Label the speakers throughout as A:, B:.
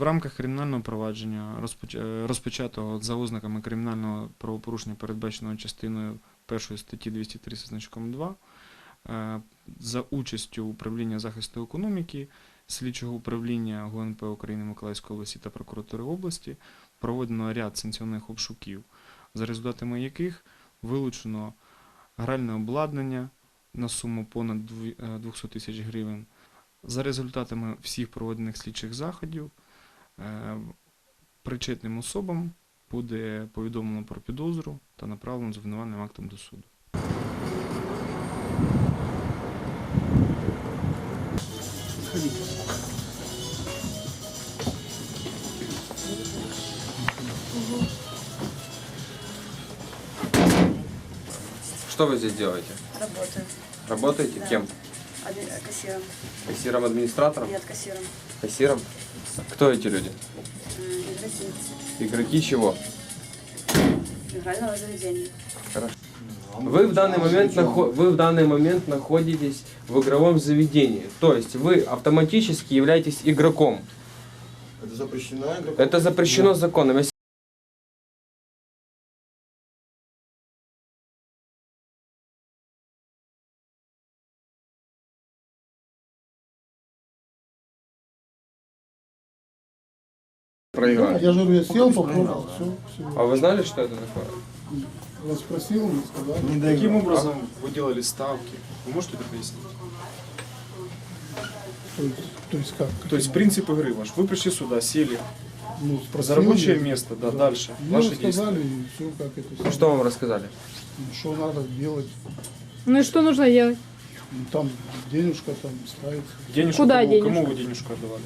A: В рамках кримінального провадження, е, розпочатого за ознаками кримінального правопорушення, передбаченого частиною 1 статті 230 значком 2, е, за участю управління захисту економіки, слідчого управління ГУНП України Миколаївської області та прокуратури області проведено ряд санкціонних обшуків, за результатами яких вилучено гральне обладнання на суму понад е, 200 тисяч гривень. За результатами всіх проведених слідчих заходів е, причетним особам буде повідомлено про підозру та направлено з обвинувальним актом до суду.
B: Что вы здесь делаете?
C: Работаю.
B: Работаете
C: Да.
B: кем?
C: Адми- Кассиром.
B: Кассиром, администратором?
C: Нет, кассиром.
B: Кассиром? Кто эти люди?
C: Игроки.
B: Игроки чего?
C: Игрального заведения.
B: Хорошо. Вы в данный момент нахо- вы в данный момент находитесь в игровом заведении, то есть вы автоматически являетесь игроком.
D: Это запрещено игроком?
B: Это запрещено законом. Если проиграли.
D: Я же говорю, я сел, попробовал, все,
B: А вы знали, что это такое?
D: Я спросил, мне сказали.
A: Каким образом вы делали ставки? Вы можете это пояснить?
D: То есть, то есть как?
A: То есть принцип игры ваш. Вы пришли сюда, сели
D: ну,
A: за
D: спросил,
A: рабочее место, да, дальше.
D: Мне
A: Ваши действия.
D: рассказали, и все, как это самое.
B: Что вам рассказали?
D: Ну, Что надо делать?
E: Ну и что нужно делать?
D: Ну, там денежка там ставится.
A: Денежку
E: Куда
A: кому,
E: денежку?
A: кому вы денежку отдавали?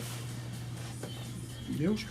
D: Девушка?